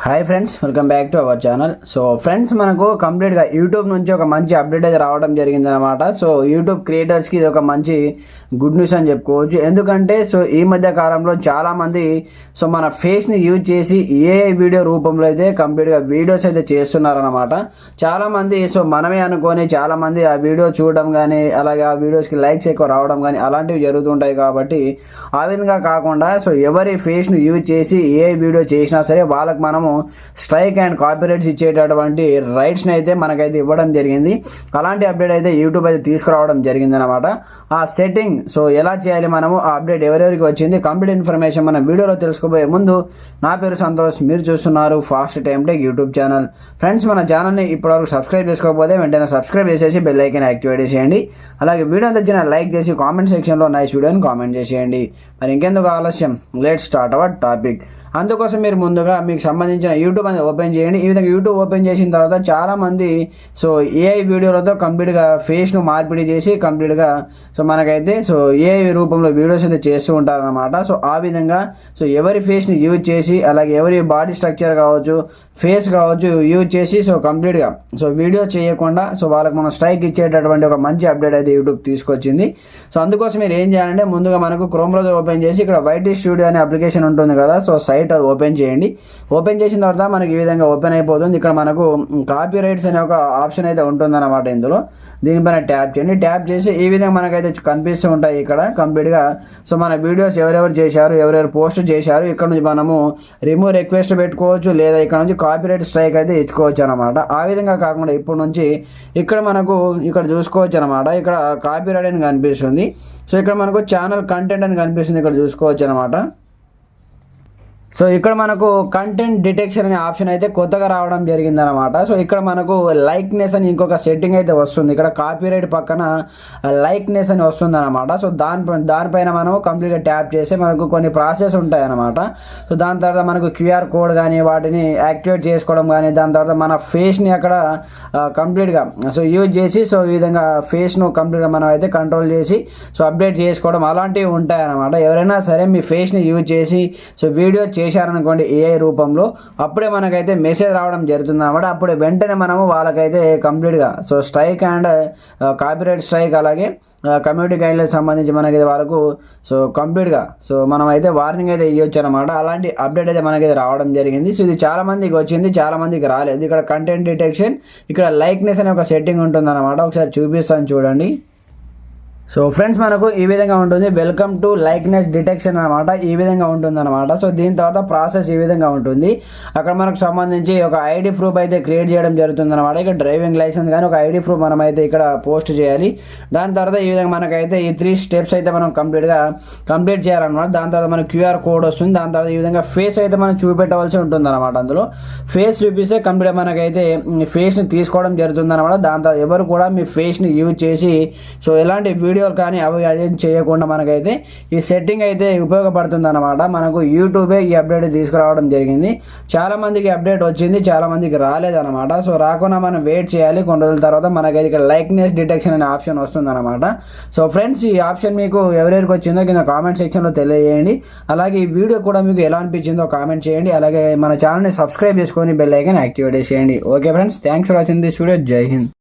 Hi friends welcome back to our channel so friends మనకు కంప్లీట్గా YouTube నుంచి ఒక మంచి అప్డేట్ అయితే రావడం జరిగిందనమాట సో యూట్యూబ్ క్రియేటర్స్కి ఇది ఒక మంచి గుడ్ న్యూస్ అని చెప్పుకోవచ్చు. ఎందుకంటే సో ఈ మధ్య కాలంలో చాలామంది సో మన ఫేస్ని యూజ్ చేసి ఏ వీడియో రూపంలో అయితే కంప్లీట్గా వీడియోస్ అయితే చేస్తున్నారనమాట చాలామంది సో మనమే అనుకొని చాలామంది ఆ వీడియో చూడడం కానీ అలాగే ఆ వీడియోస్కి లైక్స్ ఎక్కువ రావడం కానీ అలాంటివి జరుగుతుంటాయి కాబట్టి ఆ విధంగా కాకుండా సో ఎవరి ఫేస్ను యూజ్ చేసి ఏ వీడియో చేసినా సరే వాళ్ళకి మనము స్ట్రైక్ అండ్ కాపీరైట్స్ ఇచ్చేటటువంటి రైట్స్ని అయితే మనకైతే ఇవ్వడం జరిగింది. అలాంటి అప్డేట్ అయితే యూట్యూబ్ అయితే తీసుకురావడం జరిగింది అనమాట ఆ సెట్టింగ్ సో ఎలా చేయాలి మనము? ఆ అప్డేట్ ఎవరెవరికి వచ్చింది? కంప్లీట్ ఇన్ఫర్మేషన్ మన వీడియోలో తెలుసుకోబోయే ముందు నా పేరు సంతోష్. మీరు చూస్తున్నారు fast time tech YouTube channel friends మన ఛానల్ని ఇప్పటివరకు సబ్స్క్రైబ్ చేసుకోకపోతే వెంటనే సబ్స్క్రైబ్ చేసేసి బెల్ ఐకన్ యాక్టివేట్ చేసేయండి. అలాగే వీడియో తెచ్చిన లైక్ చేసి కామెంట్ సెక్షన్లో నైస్ వీడియోని కామెంట్ చేసేయండి. మరి ఇంకెందుకు ఆలస్యం? లెట్ స్టార్ట్ అవర్ టాపిక్ అందుకోసం మీరు ముందుగా మీకు సంబంధించిన యూట్యూబ్ అనేది ఓపెన్ చేయండి. ఈ విధంగా యూట్యూబ్ ఓపెన్ చేసిన తర్వాత చాలామంది సో ఏఐ వీడియోలతో కంప్లీట్గా ఫేస్ను మార్పిడి చేసి కంప్లీట్గా సో సో మనకైతే సో ఏ రూపంలో వీడియోస్ అయితే చేస్తూ ఉంటారనమాట సో ఆ విధంగా సో ఎవరి ఫేస్ని యూజ్ చేసి అలాగే ఎవరి బాడీ స్ట్రక్చర్ కావచ్చు ఫేస్ కావచ్చు యూజ్ చేసి సో కంప్లీట్గా సో వీడియో చేయకుండా సో వాళ్ళకి మనం స్ట్రైక్ ఇచ్చేటటువంటి ఒక మంచి అప్డేట్ అయితే యూట్యూబ్ తీసుకొచ్చింది. సో అందుకోసం మీరు ఏం చేయాలంటే ముందుగా మనకు క్రోమ్ బ్రౌజర్ ఓపెన్ చేసి ఇక్కడ వైటీ స్టూడియో అనే అప్లికేషన్ ఉంటుంది కదా సో సైట్ అది ఓపెన్ చేయండి. ఓపెన్ చేసిన తర్వాత మనకి ఈ విధంగా ఓపెన్ అయిపోతుంది. ఇక్కడ మనకు కాపీ రైట్స్ అనే ఒక ఆప్షన్ అయితే ఉంటుందన్నమాట ఇందులో. దీనిపైన ట్యాప్ చేయండి. ట్యాప్ చేసి ఈ విధంగా మనకైతే కనిపిస్తూ ఉంటాయి ఇక్కడ కంప్లీట్గా. సో మన వీడియోస్ ఎవరెవరు చేశారు ఎవరెవరు పోస్ట్ చేశారు ఇక్కడ నుంచి మనము రిమూవ్ రిక్వెస్ట్ పెట్టుకోవచ్చు లేదా ఇక్కడ నుంచి కాపీరైట్ స్ట్రైక్ అయితే ఇచ్చుకోవచ్చు అనమాట ఆ విధంగా కాకుండా ఇప్పటి నుంచి ఇక్కడ మనకు ఇక్కడ చూసుకోవచ్చు అనమాట ఇక్కడ కాపీరైట్ అని కనిపిస్తుంది. సో ఇక్కడ మనకు ఛానల్ కంటెంట్ అని కనిపిస్తుంది ఇక్కడ చూసుకోవచ్చు అనమాట సో ఇక్కడ మనకు కంటెంట్ డిటెక్షన్ అనే ఆప్షన్ అయితే కొత్తగా రావడం జరిగిందనమాట సో ఇక్కడ మనకు లైక్నెస్ అని ఇంకొక సెట్టింగ్ అయితే వస్తుంది. ఇక్కడ కాపీరైట్ పక్కన లైక్నెస్ అని వస్తుంది అనమాట సో దాని దానిపైన మనం కంప్లీట్గా ట్యాప్ చేసి మనకు కొన్ని ప్రాసెస్ ఉంటాయి అనమాట సో దాని తర్వాత మనకు క్యూఆర్ కోడ్ కానీ వాటిని యాక్టివేట్ చేసుకోవడం కానీ దాని తర్వాత మన ఫేస్ని అక్కడ కంప్లీట్గా సో యూజ్ చేసి సో ఈ విధంగా ఫేస్ను కంప్లీట్గా మనం అయితే కంట్రోల్ చేసి సో అప్డేట్ చేసుకోవడం అలాంటివి ఉంటాయన్నమాట. ఎవరైనా సరే మీ ఫేస్ని యూజ్ చేసి సో వీడియో చేశారనుకోండి ఏఐ రూపంలో అప్పుడే మనకైతే మెసేజ్ రావడం జరుగుతుంది అనమాట అప్పుడే వెంటనే మనము వాళ్ళకైతే కంప్లీట్గా so strike and copyright strike అలాగే కమ్యూనిటీ గైడ్లైన్స్ సంబంధించి మనకి వాళ్ళకు సో కంప్లీట్గా సో మనం అయితే వార్నింగ్ అయితే ఇవ్వచ్చు అనమాట అలాంటి అప్డేట్ అయితే మనకైతే రావడం జరిగింది. సో ఇది చాలా మందికి వచ్చింది చాలా మందికి రాలేదు. ఇక్కడ కంటెంట్ డిటెక్షన్ ఇక్కడ లైక్నెస్ అనే ఒక సెట్టింగ్ ఉంటుంది అనమాట ఒకసారి చూపిస్తాను చూడండి. సో ఫ్రెండ్స్ మనకు ఈ విధంగా ఉంటుంది. వెల్కమ్ టు లైక్నెస్ డిటెక్షన్ అనమాట ఈ విధంగా ఉంటుంది అనమాట సో దీని తర్వాత ప్రాసెస్ ఈ విధంగా ఉంటుంది. అక్కడ మనకు సంబంధించి ఒక ఐడి ప్రూఫ్ అయితే క్రియేట్ చేయడం జరుగుతుంది అనమాట ఇక్కడ డ్రైవింగ్ లైసెన్స్ కానీ ఒక ఐడి ప్రూఫ్ మనం అయితే ఇక్కడ పోస్ట్ చేయాలి. దాని తర్వాత ఈ విధంగా మనకైతే ఈ త్రీ స్టెప్స్ అయితే మనం కంప్లీట్గా కంప్లీట్ చేయాలన్నమాట. దాని తర్వాత మనకు క్యూఆర్ కోడ్ వస్తుంది. దాని తర్వాత ఈ విధంగా ఫేస్ అయితే మనం చూపెట్టవలసి ఉంటుంది అనమాట అందులో. ఫేస్ చూపిస్తే కంప్లీట్ మనకైతే ఫేస్ని తీసుకోవడం జరుగుతుంది అనమాట దాని తర్వాత ఎవరు కూడా మీ ఫేస్ని యూజ్ చేసి సో ఎలాంటి వీడియో వీడియోలు కానీ అవి అరేంజ్ చేయకుండా మనకైతే ఈ సెట్టింగ్ అయితే ఉపయోగపడుతుంది అనమాట మనకు యూట్యూబే ఈ అప్డేట్ తీసుకురావడం జరిగింది. చాలామందికి అప్డేట్ వచ్చింది చాలామందికి రాలేదనమాట రాలేదన్నమాట. సో రాకుండా మనం వెయిట్ చేయాలి. కొన్ని రోజుల తర్వాత మనకైతే ఇక్కడ లైక్నెస్ డిటెక్షన్ అనే ఆప్షన్ వస్తుంది అనమాట సో ఫ్రెండ్స్ ఈ ఆప్షన్ మీకు ఎవరెవరికి వచ్చిందో కింద కామెంట్ సెక్షన్లో తెలియజేయండి. అలాగే ఈ వీడియో కూడా మీకు ఎలా అనిపించిందో కామెంట్ చేయండి. అలాగే మన ఛానల్ని సబ్స్క్రైబ్ చేసుకొని బెల్ ఐకన్ యాక్టివేట్ చేసేయండి. Okay friends thanks for watching this video Jai Hind.